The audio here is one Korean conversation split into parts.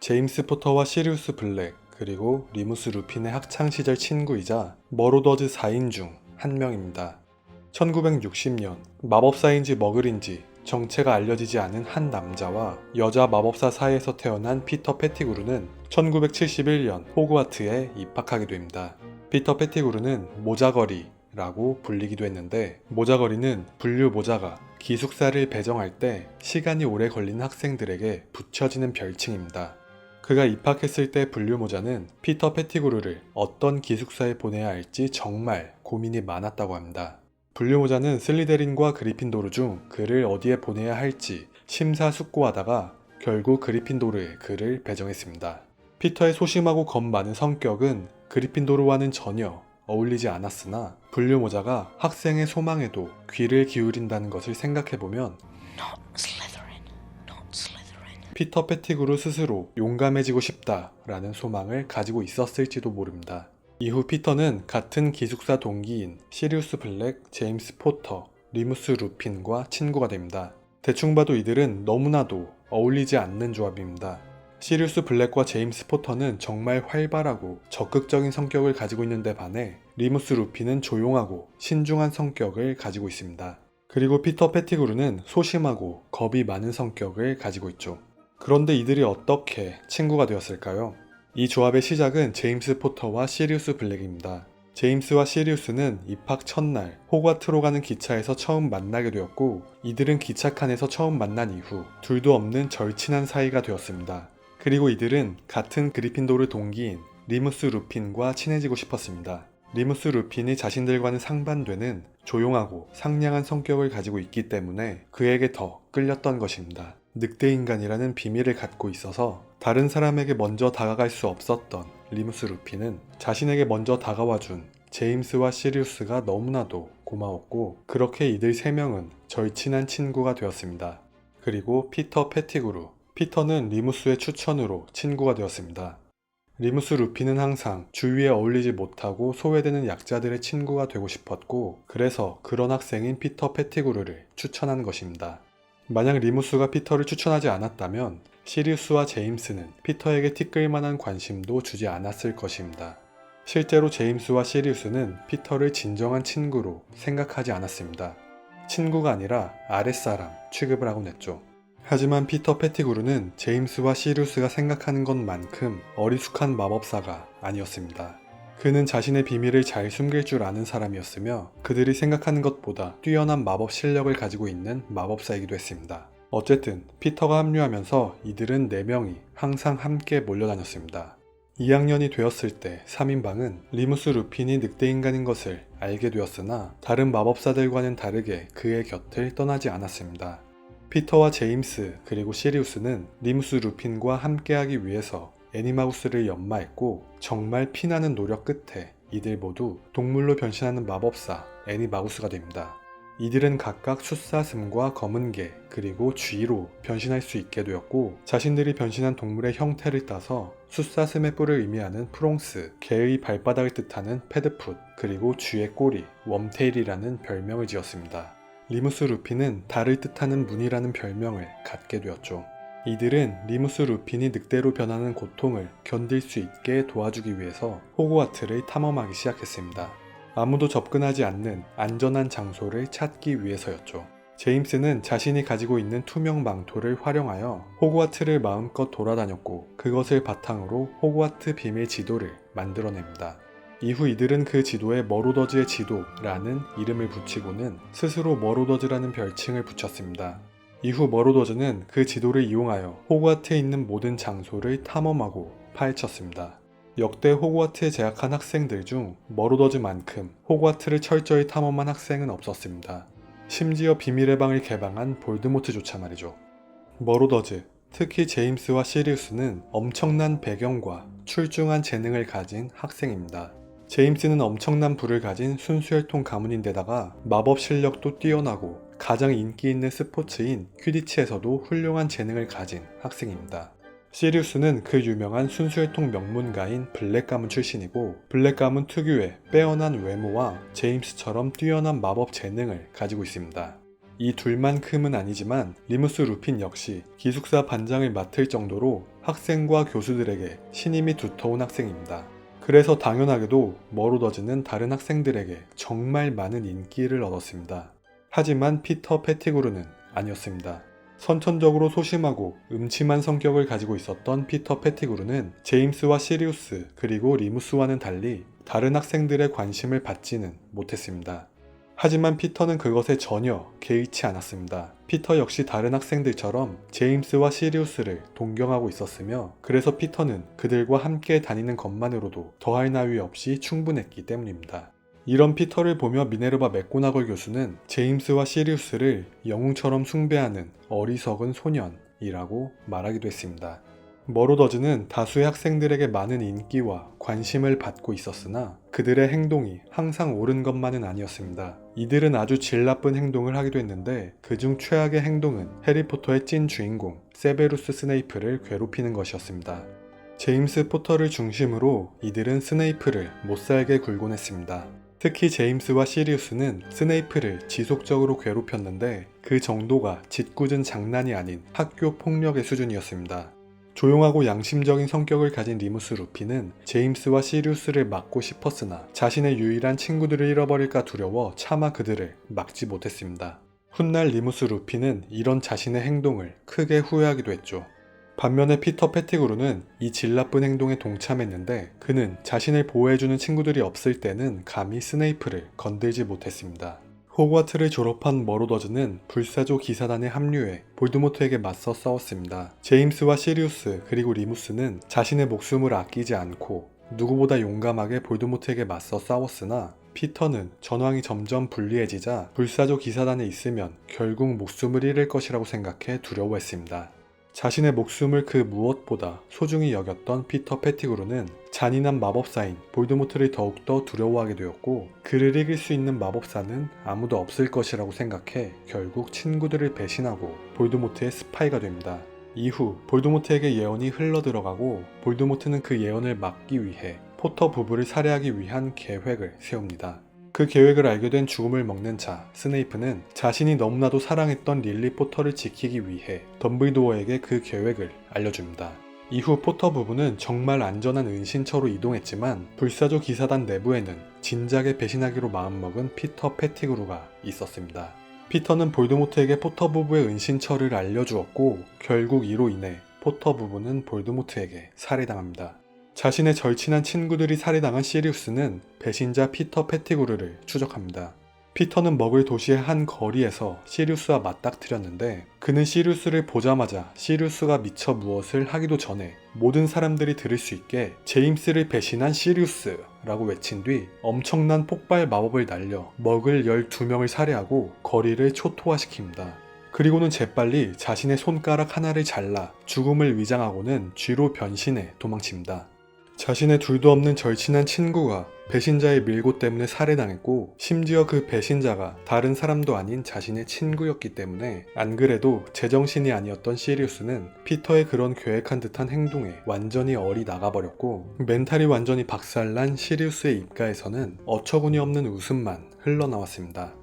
제임스 포터와 시리우스 블랙 그리고 리무스 루핀의 학창 시절 친구이자 머로더즈 4인 중 한 명입니다. 1960년 마법사인지 머글인지 정체가 알려지지 않은 한 남자와 여자 마법사 사이에서 태어난 피터 페티그루는 1971년 호그와트에 입학하게 됩니다. 피터 페티그루는 모자거리라고 불리기도 했는데 모자거리는 분류 모자가 기숙사를 배정할 때 시간이 오래 걸리는 학생들에게 붙여지는 별칭입니다. 그가 입학했을 때 분류 모자는 피터 페티그루를 어떤 기숙사에 보내야 할지 정말 고민이 많았다고 합니다. 분류 모자는 슬리데린과 그리핀도르 중 그를 어디에 보내야 할지 심사숙고하다가 결국 그리핀도르에 그를 배정했습니다. 피터의 소심하고 겁 많은 성격은 그리핀도르와는 전혀 어울리지 않았으나 분류모자가 학생의 소망에도 귀를 기울인다는 것을 생각해보면. 피터 페티그루 스스로 용감해지고 싶다라는 소망을 가지고 있었을지도 모릅니다. 이후 피터는 같은 기숙사 동기인 시리우스 블랙, 제임스 포터, 리무스 루핀과 친구가 됩니다. 대충 봐도 이들은 너무나도 어울리지 않는 조합입니다. 시리우스 블랙과 제임스 포터는 정말 활발하고 적극적인 성격을 가지고 있는데 반해 리무스 루핀은 조용하고 신중한 성격을 가지고 있습니다. 그리고 피터 페티그루는 소심하고 겁이 많은 성격을 가지고 있죠. 그런데 이들이 어떻게 친구가 되었을까요? 이 조합의 시작은 제임스 포터와 시리우스 블랙입니다. 제임스와 시리우스는 입학 첫날 호과트로 가는 기차에서 처음 만나게 되었고 이들은 기차 칸에서 처음 만난 이후 둘도 없는 절친한 사이가 되었습니다. 그리고 이들은 같은 그리핀도르 동기인 리무스 루핀과 친해지고 싶었습니다. 리무스 루핀이 자신들과는 상반되는 조용하고 상냥한 성격을 가지고 있기 때문에 그에게 더 끌렸던 것입니다. 늑대 인간이라는 비밀을 갖고 있어서 다른 사람에게 먼저 다가갈 수 없었던 리무스 루핀은 자신에게 먼저 다가와준 제임스와 시리우스가 너무나도 고마웠고 그렇게 이들 세 명은 절친한 친구가 되었습니다. 그리고 피터 페티그루 피터는 리무스의 추천으로 친구가 되었습니다. 리무스 루피는 항상 주위에 어울리지 못하고 소외되는 약자들의 친구가 되고 싶었고 그래서 그런 학생인 피터 페티그루를 추천한 것입니다. 만약 리무스가 피터를 추천하지 않았다면 시리우스와 제임스는 피터에게 티끌 만한 관심도 주지 않았을 것입니다. 실제로 제임스와 시리우스는 피터를 진정한 친구로 생각하지 않았습니다. 친구가 아니라 아랫사람 취급을 하곤 했죠. 하지만 피터 페티그루는 제임스와 시리우스가 생각하는 것만큼 어리숙한 마법사가 아니었습니다. 그는 자신의 비밀을 잘 숨길 줄 아는 사람이었으며 그들이 생각하는 것보다 뛰어난 마법 실력을 가지고 있는 마법사이기도 했습니다. 어쨌든 피터가 합류하면서 이들은 4명이 항상 함께 몰려다녔습니다. 2학년이 되었을 때 3인방은 리무스 루핀이 늑대인간인 것을 알게 되었으나 다른 마법사들과는 다르게 그의 곁을 떠나지 않았습니다. 피터와 제임스 그리고 시리우스는 리무스 루핀과 함께하기 위해서 애니마우스를 연마했고 정말 피나는 노력 끝에 이들 모두 동물로 변신하는 마법사 애니마우스가 됩니다. 이들은 각각 숫사슴과 검은개 그리고 쥐로 변신할 수 있게 되었고 자신들이 변신한 동물의 형태를 따서 숫사슴의 뿔을 의미하는 프롱스, 개의 발바닥을 뜻하는 패드풋 그리고 쥐의 꼬리, 웜테일이라는 별명을 지었습니다. 리무스 루핀은 달을 뜻하는 문이라는 별명을 갖게 되었죠. 이들은 리무스 루핀이 늑대로 변하는 고통을 견딜 수 있게 도와주기 위해서 호그와트를 탐험하기 시작했습니다. 아무도 접근하지 않는 안전한 장소를 찾기 위해서였죠. 제임스는 자신이 가지고 있는 투명 망토를 활용하여 호그와트를 마음껏 돌아다녔고 그것을 바탕으로 호그와트 비밀 지도를 만들어냅니다. 이후 이들은 그 지도에 머로더즈의 지도라는 이름을 붙이고는 스스로 머로더즈라는 별칭을 붙였습니다. 이후 머로더즈는 그 지도를 이용하여 호그와트에 있는 모든 장소를 탐험하고 파헤쳤습니다. 역대 호그와트에 재학한 학생들 중 머로더즈만큼 호그와트를 철저히 탐험한 학생은 없었습니다. 심지어 비밀의 방을 개방한 볼드모트조차 말이죠. 머로더즈, 특히 제임스와 시리우스는 엄청난 배경과 출중한 재능을 가진 학생입니다. 제임스는 엄청난 부를 가진 순수 혈통 가문인데다가 마법 실력도 뛰어나고 가장 인기 있는 스포츠인 퀴디치에서도 훌륭한 재능을 가진 학생입니다. 시리우스는 그 유명한 순수혈통 명문가인 블랙 가문 출신이고 블랙 가문 특유의 빼어난 외모와 제임스처럼 뛰어난 마법 재능을 가지고 있습니다. 이 둘만큼은 아니지만 리무스 루핀 역시 기숙사 반장을 맡을 정도로 학생과 교수들에게 신임이 두터운 학생입니다. 그래서 당연하게도 머로더즈는 다른 학생들에게 정말 많은 인기를 얻었습니다. 하지만 피터 페티그루는 아니었습니다. 선천적으로 소심하고 음침한 성격을 가지고 있었던 피터 페티그루는 제임스와 시리우스 그리고 리무스와는 달리 다른 학생들의 관심을 받지는 못했습니다. 하지만 피터는 그것에 전혀 개의치 않았습니다. 피터 역시 다른 학생들처럼 제임스와 시리우스를 동경하고 있었으며 그래서 피터는 그들과 함께 다니는 것만으로도 더할 나위 없이 충분했기 때문입니다. 이런 피터를 보며 미네르바 맥고나걸 교수는 제임스와 시리우스를 영웅처럼 숭배하는 어리석은 소년이라고 말하기도 했습니다. 머로더즈는 다수의 학생들에게 많은 인기와 관심을 받고 있었으나 그들의 행동이 항상 옳은 것만은 아니었습니다. 이들은 아주 질 나쁜 행동을 하기도 했는데 그중 최악의 행동은 해리포터의 찐 주인공 세베루스 스네이프를 괴롭히는 것이었습니다. 제임스 포터를 중심으로 이들은 스네이프를 못살게 굴곤 했습니다. 특히 제임스와 시리우스는 스네이프를 지속적으로 괴롭혔는데 그 정도가 짓궂은 장난이 아닌 학교 폭력의 수준이었습니다. 조용하고 양심적인 성격을 가진 리무스 루피는 제임스와 시리우스를 막고 싶었으나 자신의 유일한 친구들을 잃어버릴까 두려워 차마 그들을 막지 못했습니다. 훗날 리무스 루피는 이런 자신의 행동을 크게 후회하기도 했죠. 반면에 피터 페티그루는 이 질 나쁜 행동에 동참했는데 그는 자신을 보호해주는 친구들이 없을 때는 감히 스네이프를 건들지 못했습니다. 호그와트를 졸업한 머로더즈는 불사조 기사단에 합류해 볼드모트에게 맞서 싸웠습니다. 제임스와 시리우스 그리고 리무스는 자신의 목숨을 아끼지 않고 누구보다 용감하게 볼드모트에게 맞서 싸웠으나 피터는 전황이 점점 불리해지자 불사조 기사단에 있으면 결국 목숨을 잃을 것이라고 생각해 두려워했습니다. 자신의 목숨을 그 무엇보다 소중히 여겼던 피터 페티그루는 잔인한 마법사인 볼드모트를 더욱더 두려워하게 되었고 그를 이길 수 있는 마법사는 아무도 없을 것이라고 생각해 결국 친구들을 배신하고 볼드모트의 스파이가 됩니다. 이후 볼드모트에게 예언이 흘러들어가고 볼드모트는 그 예언을 막기 위해 포터 부부를 살해하기 위한 계획을 세웁니다. 그 계획을 알게 된 죽음을 먹는 자 스네이프는 자신이 너무나도 사랑했던 릴리 포터를 지키기 위해 덤블도어에게 그 계획을 알려줍니다. 이후 포터 부부는 정말 안전한 은신처로 이동했지만 불사조 기사단 내부에는 진작에 배신하기로 마음먹은 피터 페티그루가 있었습니다. 피터는 볼드모트에게 포터 부부의 은신처를 알려주었고 결국 이로 인해 포터 부부는 볼드모트에게 살해당합니다. 자신의 절친한 친구들이 살해당한 시리우스는 배신자 피터 페티구르를 추적합니다. 피터는 먹을 도시의 한 거리에서 시리우스와 맞닥뜨렸는데 그는 시리우스를 보자마자 시리우스가 미처 무엇을 하기도 전에 모든 사람들이 들을 수 있게 제임스를 배신한 시리우스라고 외친 뒤 엄청난 폭발 마법을 날려 먹을 12명을 살해하고 거리를 초토화시킵니다. 그리고는 재빨리 자신의 손가락 하나를 잘라 죽음을 위장하고는 쥐로 변신해 도망칩니다. 자신의 둘도 없는 절친한 친구가 배신자의 밀고 때문에 살해당했고 심지어 그 배신자가 다른 사람도 아닌 자신의 친구였기 때문에 안 그래도 제정신이 아니었던 시리우스는 피터의 그런 계획한 듯한 행동에 완전히 얼이 나가버렸고 멘탈이 완전히 박살난 시리우스의 입가에서는 어처구니 없는 웃음만 흘러나왔습니다.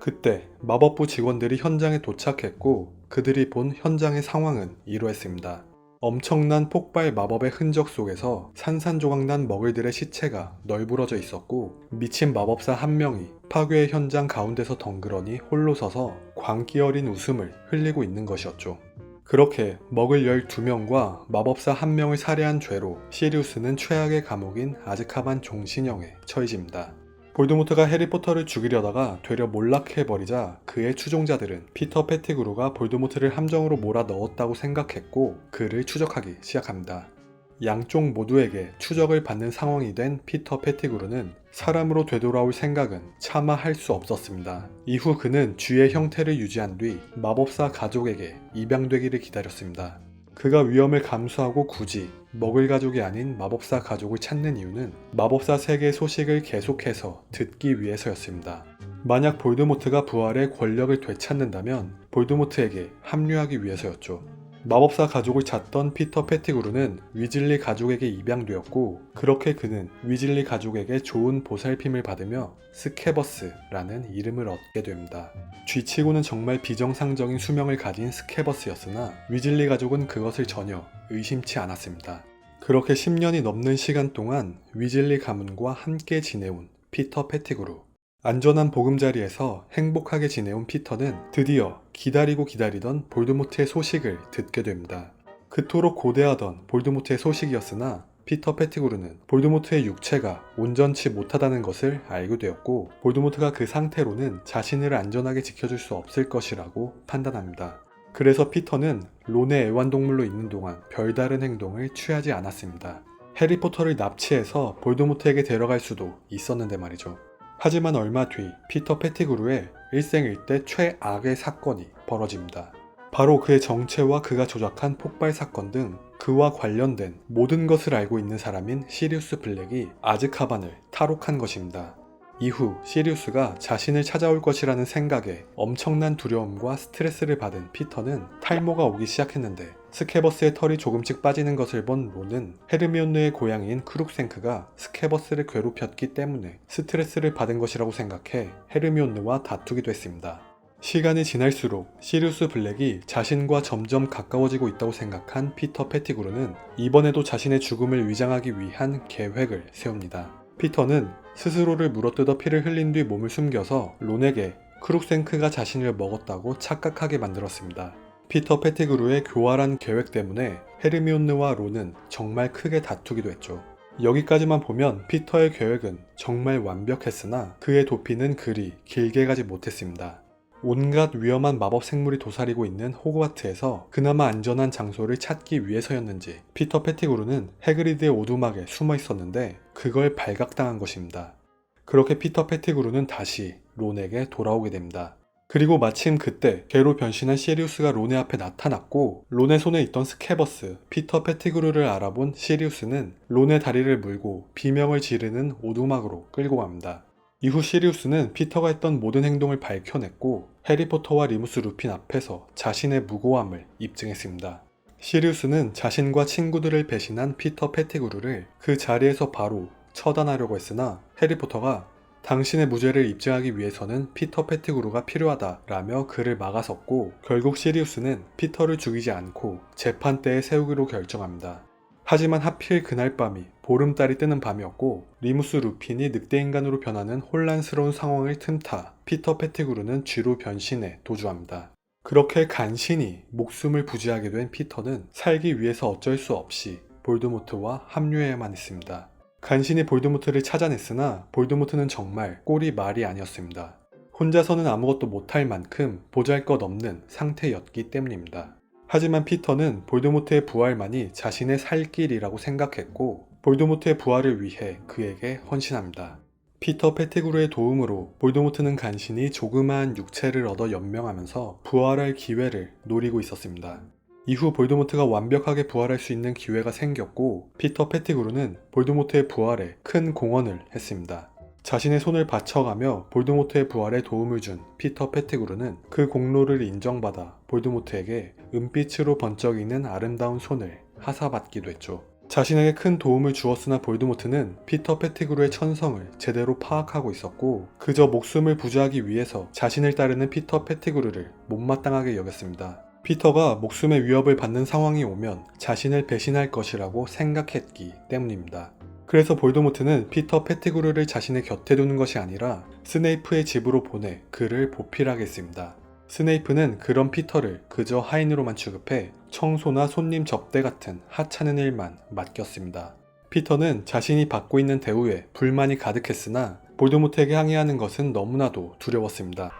그때 마법부 직원들이 현장에 도착했고 그들이 본 현장의 상황은 이러했습니다. 엄청난 폭발 마법의 흔적 속에서 산산조각난 먹을들의 시체가 널브러져 있었고 미친 마법사 한 명이 파괴의 현장 가운데서 덩그러니 홀로 서서 광기 어린 웃음을 흘리고 있는 것이었죠. 그렇게 먹을 12명과 마법사 한 명을 살해한 죄로 시리우스는 최악의 감옥인 아즈카반 종신형에 처해집니다. 볼드모트가 해리포터를 죽이려다가 되려 몰락해버리자 그의 추종자들은 피터 페티그루가 볼드모트를 함정으로 몰아 넣었다고 생각했고 그를 추적하기 시작합니다. 양쪽 모두에게 추적을 받는 상황이 된 피터 페티그루는 사람으로 되돌아올 생각은 차마 할 수 없었습니다. 이후 그는 쥐의 형태를 유지한 뒤 마법사 가족에게 입양되기를 기다렸습니다. 그가 위험을 감수하고 굳이 먹을 가족이 아닌 마법사 가족을 찾는 이유는 마법사 세계 소식을 계속해서 듣기 위해서였습니다. 만약 볼드모트가 부활해 권력을 되찾는다면 볼드모트에게 합류하기 위해서였죠. 마법사 가족을 찾던 피터 페티그루는 위즐리 가족에게 입양되었고 그렇게 그는 위즐리 가족에게 좋은 보살핌을 받으며 스케버스라는 이름을 얻게 됩니다. 쥐치고는 정말 비정상적인 수명을 가진 스케버스였으나 위즐리 가족은 그것을 전혀 의심치 않았습니다. 그렇게 10년이 넘는 시간 동안 위즐리 가문과 함께 지내온 피터 페티그루. 안전한 보금자리에서 행복하게 지내온 피터는 드디어 기다리고 기다리던 볼드모트의 소식을 듣게 됩니다. 그토록 고대하던 볼드모트의 소식이었으나 피터 페티그루는 볼드모트의 육체가 온전치 못하다는 것을 알게 되었고 볼드모트가 그 상태로는 자신을 안전하게 지켜줄 수 없을 것이라고 판단합니다. 그래서 피터는 론의 애완동물로 있는 동안 별다른 행동을 취하지 않았습니다. 해리포터를 납치해서 볼드모트에게 데려갈 수도 있었는데 말이죠. 하지만 얼마 뒤 피터 페티그루의 일생일대 최악의 사건이 벌어집니다. 바로 그의 정체와 그가 조작한 폭발 사건 등 그와 관련된 모든 것을 알고 있는 사람인 시리우스 블랙이 아즈카반을 탈옥한 것입니다. 이후 시리우스가 자신을 찾아올 것이라는 생각에 엄청난 두려움과 스트레스를 받은 피터는 탈모가 오기 시작했는데 스케버스의 털이 조금씩 빠지는 것을 본 론은 헤르미온느의 고향인 크룩생크가 스케버스를 괴롭혔기 때문에 스트레스를 받은 것이라고 생각해 헤르미온느와 다투기도 했습니다. 시간이 지날수록 시리우스 블랙이 자신과 점점 가까워지고 있다고 생각한 피터 페티그루는 이번에도 자신의 죽음을 위장하기 위한 계획을 세웁니다. 피터는 스스로를 물어뜯어 피를 흘린 뒤 몸을 숨겨서 론에게 크룩생크가 자신을 먹었다고 착각하게 만들었습니다. 피터 페티그루의 교활한 계획 때문에 헤르미온느와 론은 정말 크게 다투기도 했죠. 여기까지만 보면 피터의 계획은 정말 완벽했으나 그의 도피는 그리 길게 가지 못했습니다. 온갖 위험한 마법 생물이 도사리고 있는 호그와트에서 그나마 안전한 장소를 찾기 위해서였는지 피터 페티그루는 해그리드의 오두막에 숨어 있었는데 그걸 발각당한 것입니다. 그렇게 피터 페티그루는 다시 론에게 돌아오게 됩니다. 그리고 마침 그때 개로 변신한 시리우스가 론의 앞에 나타났고 론의 손에 있던 스케버스, 피터 페티그루를 알아본 시리우스는 론의 다리를 물고 비명을 지르는 오두막으로 끌고 갑니다. 이후 시리우스는 피터가 했던 모든 행동을 밝혀냈고 해리포터와 리무스 루핀 앞에서 자신의 무고함을 입증했습니다. 시리우스는 자신과 친구들을 배신한 피터 페티그루를 그 자리에서 바로 처단하려고 했으나 해리포터가 당신의 무죄를 입증하기 위해서는 피터 페티그루가 필요하다라며 그를 막아섰고 결국 시리우스는 피터를 죽이지 않고 재판대에 세우기로 결정합니다. 하지만 하필 그날 밤이 보름달이 뜨는 밤이었고 리무스 루핀이 늑대 인간으로 변하는 혼란스러운 상황을 틈타 피터 페티그루는 쥐로 변신해 도주합니다. 그렇게 간신히 목숨을 부지하게 된 피터는 살기 위해서 어쩔 수 없이 볼드모트와 합류해야만 했습니다. 간신히 볼드모트를 찾아냈으나 볼드모트는 정말 꼴이 말이 아니었습니다. 혼자서는 아무것도 못할 만큼 보잘것 없는 상태였기 때문입니다. 하지만 피터는 볼드모트의 부활만이 자신의 살 길이라고 생각했고 볼드모트의 부활을 위해 그에게 헌신합니다. 피터 페티그루의 도움으로 볼드모트는 간신히 조그마한 육체를 얻어 연명하면서 부활할 기회를 노리고 있었습니다. 이후 볼드모트가 완벽하게 부활할 수 있는 기회가 생겼고 피터 페티그루는 볼드모트의 부활에 큰 공헌을 했습니다. 자신의 손을 바쳐가며 볼드모트의 부활에 도움을 준 피터 페티그루는 그 공로를 인정받아 볼드모트에게 은빛으로 번쩍이는 아름다운 손을 하사받기도 했죠. 자신에게 큰 도움을 주었으나 볼드모트는 피터 페티그루의 천성을 제대로 파악하고 있었고 그저 목숨을 부지하기 위해서 자신을 따르는 피터 페티그루를 못마땅하게 여겼습니다. 피터가 목숨의 위협을 받는 상황이 오면 자신을 배신할 것이라고 생각했기 때문입니다. 그래서 볼드모트는 피터 페티그루를 자신의 곁에 두는 것이 아니라 스네이프의 집으로 보내 그를 보필하게 했습니다. 스네이프는 그런 피터를 그저 하인으로만 취급해 청소나 손님 접대 같은 하찮은 일만 맡겼습니다. 피터는 자신이 받고 있는 대우에 불만이 가득했으나 볼드모트에게 항의하는 것은 너무나도 두려웠습니다.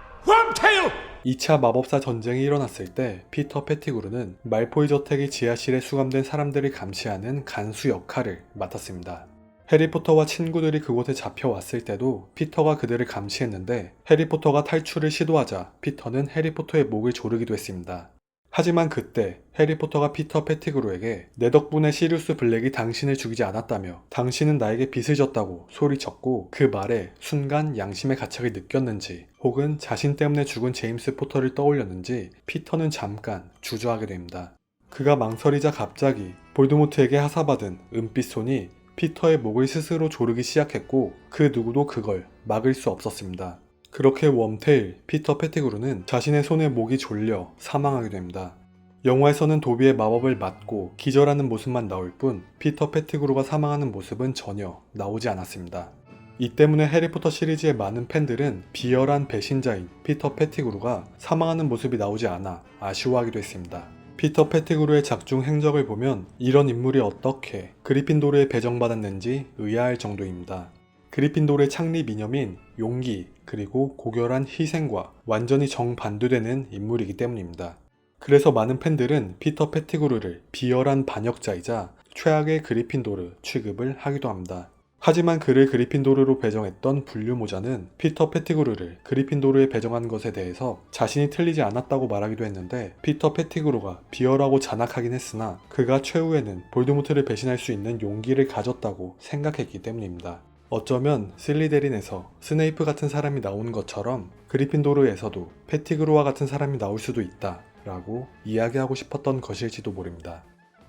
2차 마법사 전쟁이 일어났을 때 피터 페티그루는 말포이 저택의 지하실에 수감된 사람들을 감시하는 간수 역할을 맡았습니다. 해리포터와 친구들이 그곳에 잡혀왔을 때도 피터가 그들을 감시했는데 해리포터가 탈출을 시도하자 피터는 해리포터의 목을 조르기도 했습니다. 하지만 그때 해리포터가 피터 페티그루에게 내 덕분에 시리우스 블랙이 당신을 죽이지 않았다며 당신은 나에게 빚을 졌다고 소리쳤고 그 말에 순간 양심의 가책을 느꼈는지 혹은 자신 때문에 죽은 제임스 포터를 떠올렸는지 피터는 잠깐 주저하게 됩니다. 그가 망설이자 갑자기 볼드모트에게 하사받은 은빛 손이 피터의 목을 스스로 조르기 시작했고 그 누구도 그걸 막을 수 없었습니다. 그렇게 웜테일, 피터 페티그루는 자신의 손에 목이 졸려 사망하게 됩니다. 영화에서는 도비의 마법을 맞고 기절하는 모습만 나올 뿐 피터 페티그루가 사망하는 모습은 전혀 나오지 않았습니다. 이 때문에 해리포터 시리즈의 많은 팬들은 비열한 배신자인 피터 페티그루가 사망하는 모습이 나오지 않아 아쉬워하기도 했습니다. 피터 페티그루의 작중 행적을 보면 이런 인물이 어떻게 그리핀도르에 배정받았는지 의아할 정도입니다. 그리핀도르의 창립 이념인 용기 그리고 고결한 희생과 완전히 정반대되는 인물이기 때문입니다. 그래서 많은 팬들은 피터 페티그루를 비열한 반역자이자 최악의 그리핀도르 취급을 하기도 합니다. 하지만 그를 그리핀도르로 배정했던 분류모자는 피터 페티그루를 그리핀도르에 배정한 것에 대해서 자신이 틀리지 않았다고 말하기도 했는데 피터 페티그루가 비열하고 잔악하긴 했으나 그가 최후에는 볼드모트를 배신할 수 있는 용기를 가졌다고 생각했기 때문입니다. 어쩌면 슬리데린에서 스네이프 같은 사람이 나온 것처럼 그리핀도르에서도 페티그루와 같은 사람이 나올 수도 있다 라고 이야기하고 싶었던 것일지도 모릅니다.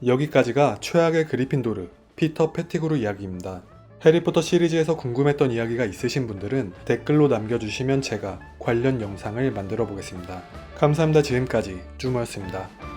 여기까지가 최악의 그리핀도르 피터 페티그루 이야기입니다. 해리포터 시리즈에서 궁금했던 이야기가 있으신 분들은 댓글로 남겨주시면 제가 관련 영상을 만들어 보겠습니다. 감사합니다. 지금까지 쭈모였습니다.